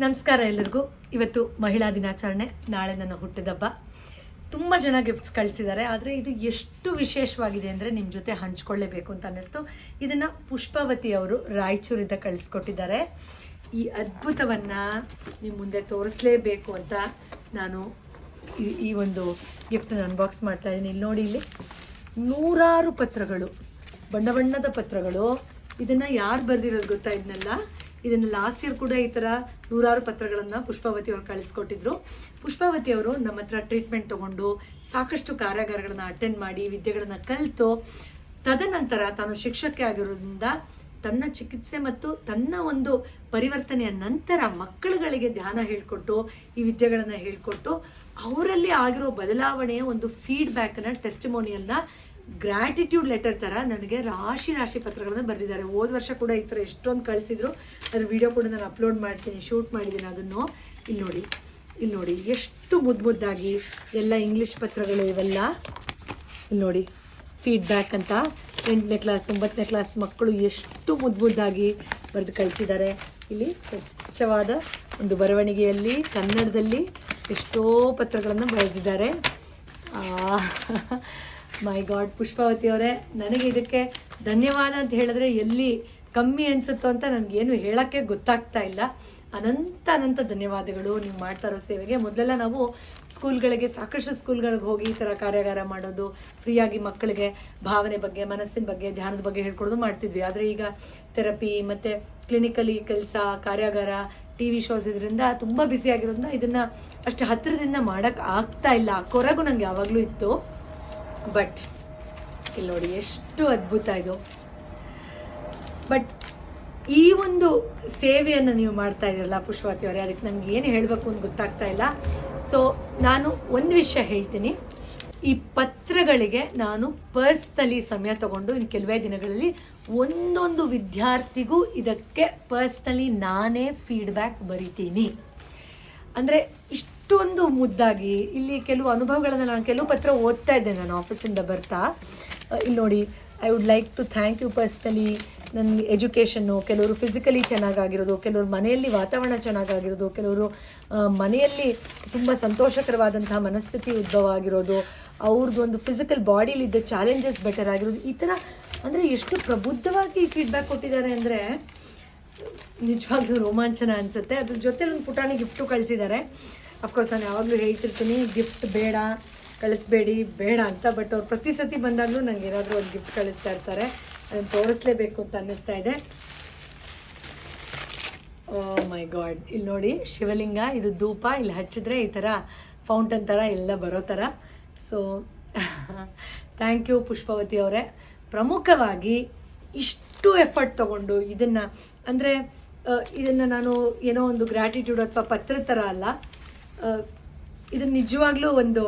ನಮಸ್ಕಾರ ಎಲ್ಲರಿಗೂ. ಇವತ್ತು ಮಹಿಳಾ ದಿನಾಚರಣೆ, ನಾಳೆ ನನ್ನ ಹುಟ್ಟಿದಬ್ಬ. ತುಂಬ ಜನ ಗಿಫ್ಟ್ಸ್ ಕಳಿಸಿದ್ದಾರೆ, ಆದರೆ ಇದು ಎಷ್ಟು ವಿಶೇಷವಾಗಿದೆ ಅಂದರೆ ನಿಮ್ಮ ಜೊತೆ ಹಂಚ್ಕೊಳ್ಳೇಬೇಕು ಅಂತ ಅನ್ನಿಸ್ತು. ಇದನ್ನು ಪುಷ್ಪಾವತಿ ಅವರು ರಾಯಚೂರಿಂದ ಕಳಿಸ್ಕೊಟ್ಟಿದ್ದಾರೆ. ಈ ಅದ್ಭುತವನ್ನು ನಿಮ್ಮ ಮುಂದೆ ತೋರಿಸಲೇಬೇಕು ಅಂತ ನಾನು ಈ- ಒಂದು ಗಿಫ್ಟನ್ನು ಅನ್ಬಾಕ್ಸ್ ಮಾಡ್ತಾ ಇದ್ದೀನಿ. ಇಲ್ಲಿ ನೋಡಿ, ಇಲ್ಲಿ ನೂರಾರು ಪತ್ರಗಳು, ಬಣ್ಣ ಬಣ್ಣದ ಪತ್ರಗಳು. ಇದನ್ನು ಯಾರು ಬರೆದಿರೋದು ಗೊತ್ತಾ? ಇದನ್ನ ಲಾಸ್ಟ್ ಇಯರ್ ಕೂಡ ಈ ಥರ ನೂರಾರು ಪತ್ರಗಳನ್ನು ಪುಷ್ಪಾವತಿ ಅವರು ಕಳಿಸ್ಕೊಟ್ಟಿದ್ರು. ಪುಷ್ಪಾವತಿ ಅವರು ನಮ್ಮ ಹತ್ರ ಟ್ರೀಟ್ಮೆಂಟ್ ತಗೊಂಡು ಸಾಕಷ್ಟು ಕಾರ್ಯಾಗಾರಗಳನ್ನು ಅಟೆಂಡ್ ಮಾಡಿ, ವಿದ್ಯೆಗಳನ್ನ ಕಲಿತು, ತದನಂತರ ತಾನು ಶಿಕ್ಷಕಿ ಆಗಿರೋದ್ರಿಂದ ತನ್ನ ಚಿಕಿತ್ಸೆ ಮತ್ತು ತನ್ನ ಒಂದು ಪರಿವರ್ತನೆಯ ನಂತರ ಮಕ್ಕಳುಗಳಿಗೆ ಧ್ಯಾನ ಹೇಳಿಕೊಟ್ಟು, ಈ ವಿದ್ಯೆಗಳನ್ನ ಹೇಳಿಕೊಟ್ಟು, ಅವರಲ್ಲಿ ಆಗಿರೋ ಬದಲಾವಣೆಯ ಒಂದು ಫೀಡ್ಬ್ಯಾಕ್ನ ಟೆಸ್ಟಿಮೋನಿಯಲ್ನ ಗ್ರ್ಯಾಟಿಟ್ಯೂಡ್ ಲೆಟರ್ ಥರ ನನಗೆ ರಾಶಿ ರಾಶಿ ಪತ್ರಗಳನ್ನು ಬರೆದಿದ್ದಾರೆ. ಹೋದ ವರ್ಷ ಕೂಡ ಈ ಥರ ಎಷ್ಟೊಂದು ಕಳಿಸಿದ್ರು. ಅದ್ರ ವಿಡಿಯೋ ಕೂಡ ನಾನು ಅಪ್ಲೋಡ್ ಮಾಡ್ತೀನಿ ಶೂಟ್ ಮಾಡಿದ್ದೀನಿ ಅದನ್ನು. ಇಲ್ಲಿ ನೋಡಿ ಇಲ್ಲಿ ನೋಡಿ, ಎಷ್ಟು ಮುದ್ದು ಮುದ್ದಾಗಿ ಎಲ್ಲ ಇಂಗ್ಲೀಷ್ ಪತ್ರಗಳು ಇವೆಲ್ಲ. ಇಲ್ಲಿ ನೋಡಿ ಫೀಡ್ಬ್ಯಾಕ್ ಅಂತ. ಎಂಟನೇ ಕ್ಲಾಸ್ ಒಂಬತ್ತನೇ ಕ್ಲಾಸ್ ಮಕ್ಕಳು ಎಷ್ಟು ಮುದ್ದು ಮುದ್ದಾಗಿ ಬರೆದು ಕಳಿಸಿದ್ದಾರೆ. ಇಲ್ಲಿ ಸ್ವಚ್ಛವಾದ ಒಂದು ಬರವಣಿಗೆಯಲ್ಲಿ, ಕನ್ನಡದಲ್ಲಿ ಎಷ್ಟೋ ಪತ್ರಗಳನ್ನು ಬರೆದಿದ್ದಾರೆ. ಮೈ ಗಾಡ್ ಪುಷ್ಪಾವತಿ ಅವರೇ, ನನಗೆ ಇದಕ್ಕೆ ಧನ್ಯವಾದ ಅಂತ ಹೇಳಿದ್ರೆ ಎಲ್ಲಿ ಕಮ್ಮಿ ಅನಿಸುತ್ತೋ ಅಂತ ನನಗೇನು ಹೇಳೋಕ್ಕೆ ಗೊತ್ತಾಗ್ತಾ ಇಲ್ಲ. ಅನಂತ ಅನಂತ ಧನ್ಯವಾದಗಳು ನೀವು ಮಾಡ್ತಾ ಇರೋ ಸೇವೆಗೆ. ಮೊದಲೆಲ್ಲ ನಾವು ಸ್ಕೂಲ್ಗಳಿಗೆ, ಸಾಕಷ್ಟು ಸ್ಕೂಲ್ಗಳಿಗೆ ಹೋಗಿ ಈ ಥರ ಕಾರ್ಯಾಗಾರ ಮಾಡೋದು, ಫ್ರೀಯಾಗಿ ಮಕ್ಕಳಿಗೆ ಭಾವನೆ ಬಗ್ಗೆ, ಮನಸ್ಸಿನ ಬಗ್ಗೆ, ಧ್ಯಾನದ ಬಗ್ಗೆ ಹೇಳ್ಕೊಡೋದು ಮಾಡ್ತಿದ್ವಿ. ಆದರೆ ಈಗ ಥೆರಪಿ ಮತ್ತು ಕ್ಲಿನಿಕಲಿ ಕೆಲಸ, ಕಾರ್ಯಾಗಾರ ಟಿ ವಿ ಶೋಸ್ ಇದರಿಂದ ತುಂಬ ಬ್ಯುಸಿ ಆಗಿರೋದ್ರಿಂದ ಇದನ್ನು ಅಷ್ಟು ಹತ್ತಿರದಿಂದ ಮಾಡೋಕ್ಕೆ ಆಗ್ತಾ ಇಲ್ಲ. ಕೊರಗು ನನಗೆ ಯಾವಾಗಲೂ ಇತ್ತು. ಬಟ್ ಇಲ್ಲಿ ನೋಡಿ ಎಷ್ಟು ಅದ್ಭುತ ಇದು. ಬಟ್ ಈ ಒಂದು ಸೇವೆಯನ್ನು ನೀವು ಮಾಡ್ತಾ ಇದ್ದೀರಲ್ಲ ಪುಷ್ಪಾತಿ ಅವರೇ, ಅದಕ್ಕೆ ನನಗೆ ಏನು ಹೇಳಬೇಕು ಅಂತ ಗೊತ್ತಾಗ್ತಾ ಇಲ್ಲ. ಸೊ ನಾನು ಒಂದು ವಿಷಯ ಹೇಳ್ತೀನಿ. ಈ ಪತ್ರಗಳಿಗೆ ನಾನು ಪರ್ಸ್ನಲಿ ಸಮಯ ತಗೊಂಡು ಇನ್ನು ಕೆಲವೇ ದಿನಗಳಲ್ಲಿ ಒಂದೊಂದು ವಿದ್ಯಾರ್ಥಿಗೂ ಇದಕ್ಕೆ ಪರ್ಸ್ನಲಿ ನಾನೇ ಫೀಡ್ಬ್ಯಾಕ್ ಬರಿತೀನಿ. ಅಂದರೆ ಇಷ್ಟೊಂದು ಮುದ್ದಾಗಿ ಇಲ್ಲಿ ಕೆಲವು ಅನುಭವಗಳನ್ನು ನಾನು ಕೆಲವು ಪತ್ರ ಓದ್ತಾ ಇದ್ದೆ ನಾನು ಆಫೀಸಿಂದ ಬರ್ತಾ. ಇಲ್ಲಿ ನೋಡಿ I would like to thank you personally ನನ್ನ ಎಜುಕೇಷನ್ನು ಕೆಲವರು ಫಿಸಿಕಲಿ ಚೆನ್ನಾಗಾಗಿರೋದು, ಕೆಲವರು ಮನೆಯಲ್ಲಿ ವಾತಾವರಣ ಚೆನ್ನಾಗಾಗಿರೋದು, ಕೆಲವರು ಮನೆಯಲ್ಲಿ ತುಂಬ ಸಂತೋಷಕರವಾದಂತಹ ಮನಸ್ಥಿತಿ ಉದ್ಭವ ಆಗಿರೋದು ಅವ್ರದ್ದೊಂದು ಫಿಸಿಕಲ್ ಬಾಡಿಲಿದ್ದ ಚಾಲೆಂಜಸ್ ಬೆಟರ್ ಆಗಿರೋದು, ಈ ಥರ ಅಂದರೆ ಎಷ್ಟು ಪ್ರಬುದ್ಧವಾಗಿ ಫೀಡ್ಬ್ಯಾಕ್ ಕೊಟ್ಟಿದ್ದಾರೆ ಅಂದರೆ ನಿಜವಾಗ್ಲೂ ರೋಮಾಂಚನ ಅನಿಸುತ್ತೆ. ಅದ್ರ ಜೊತೆ ಒಂದು ಪುಟಾಣಿ ಗಿಫ್ಟು ಕಳಿಸಿದ್ದಾರೆ. ಅಫ್ಕೋರ್ಸ್ ನಾನು ಯಾವಾಗಲೂ ಹೇಳ್ತಿರ್ತೀನಿ ಗಿಫ್ಟ್ ಬೇಡ, ಕಳಿಸ್ಬೇಡಿ, ಬೇಡ ಅಂತ ಬಟ್ ಅವ್ರು ಪ್ರತಿ ಸತಿ ಬಂದಾಗಲೂ ನನಗೆ ಏನಾದರೂ ಒಂದು ಗಿಫ್ಟ್ ಕಳಿಸ್ತಾ ಇರ್ತಾರೆ. ಅದನ್ನು ತೋರಿಸ್ಲೇಬೇಕು ಅಂತ ಅನ್ನಿಸ್ತಾ ಇದೆ. ಓ ಮೈ ಗಾಡ್ ಇಲ್ಲಿ ನೋಡಿ, ಶಿವಲಿಂಗ, ಇದು ಧೂಪ ಇಲ್ಲಿ ಹಚ್ಚಿದ್ರೆ ಈ ಥರ ಫೌಂಟನ್ ಥರ ಎಲ್ಲ ಬರೋ ಥರ ಸೊ ಥ್ಯಾಂಕ್ ಯು ಪುಷ್ಪಾವತಿ ಅವರೇ. ಪ್ರಮುಖವಾಗಿ ಇಷ್ಟು ಎಫರ್ಟ್ ತಗೊಂಡು ಇದನ್ನು, ಅಂದರೆ ಇದನ್ನು ನಾನು ಏನೋ ಒಂದು ಗ್ರ್ಯಾಟಿಟ್ಯೂಡ್ ಅಥವಾ ಪತ್ರ ಥರ ಅಲ್ಲ ಇದನ್ನು ನಿಜವಾಗ್ಲೂ ಒಂದು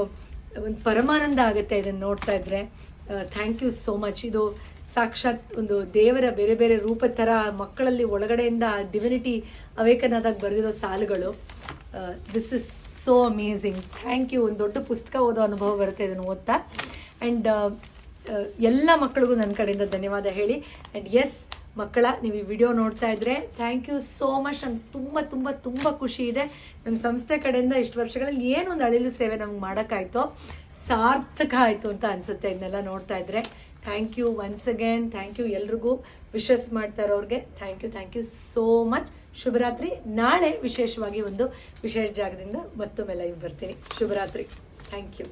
ಒಂದು ಪರಮಾನಂದ ಆಗುತ್ತೆ ಇದನ್ನು ನೋಡ್ತಾ ಇದ್ರೆ. ಥ್ಯಾಂಕ್ ಯು ಸೋ ಮಚ್ ಇದು ಸಾಕ್ಷಾತ್ ಒಂದು ದೇವರ ಬೇರೆ ಬೇರೆ ರೂಪ ಥರ ಮಕ್ಕಳಲ್ಲಿ ಒಳಗಡೆಯಿಂದ ಡಿವಿನಿಟಿ ಅವೇಕನ್ ಆದಾಗ ಬರೆದಿರೋ ಸಾಲುಗಳು. This is so amazing thank you ಒಂದು ದೊಡ್ಡ ಪುಸ್ತಕ ಓದೋ ಅನುಭವ ಬರುತ್ತೆ ಇದನ್ನು ಓದ್ತಾ. ಆ್ಯಂಡ್ ಎಲ್ಲ ಮಕ್ಕಳಿಗೂ ನನ್ನ ಕಡೆಯಿಂದ ಧನ್ಯವಾದ ಹೇಳಿ. ಆ್ಯಂಡ್ ಎಸ್ ಮಕ್ಕಳ, ನೀವು ಈ ವಿಡಿಯೋ ನೋಡ್ತಾ ಇದ್ರೆ ಥ್ಯಾಂಕ್ ಯು ಸೋ ಮಚ್ ನಂಗೆ ತುಂಬ ತುಂಬ ತುಂಬ ಖುಷಿ ಇದೆ. ನಮ್ಮ ಸಂಸ್ಥೆ ಕಡೆಯಿಂದ ಇಷ್ಟು ವರ್ಷಗಳಲ್ಲಿ ಏನೊಂದು ಅಳಿಲು ಸೇವೆ ನಮ್ಗೆ ಮಾಡೋಕ್ಕಾಯ್ತೋ, ಸಾರ್ಥಕ ಆಯಿತು ಅಂತ ಅನಿಸುತ್ತೆ ಇದನ್ನೆಲ್ಲ ನೋಡ್ತಾ ಇದ್ರೆ. Thank you once again thank you ಎಲ್ರಿಗೂ. ವಿಶಸ್ ಮಾಡ್ತಾ ಇರೋರಿಗೆ thank you thank you so much ಶುಭರಾತ್ರಿ. ನಾಳೆ ವಿಶೇಷವಾಗಿ ಒಂದು ವಿಶೇಷ ಜಾಗದಿಂದ ಮತ್ತೊಮ್ಮೆ ಲೈವ್ ಬರ್ತೀನಿ. ಶುಭರಾತ್ರಿ. Thank you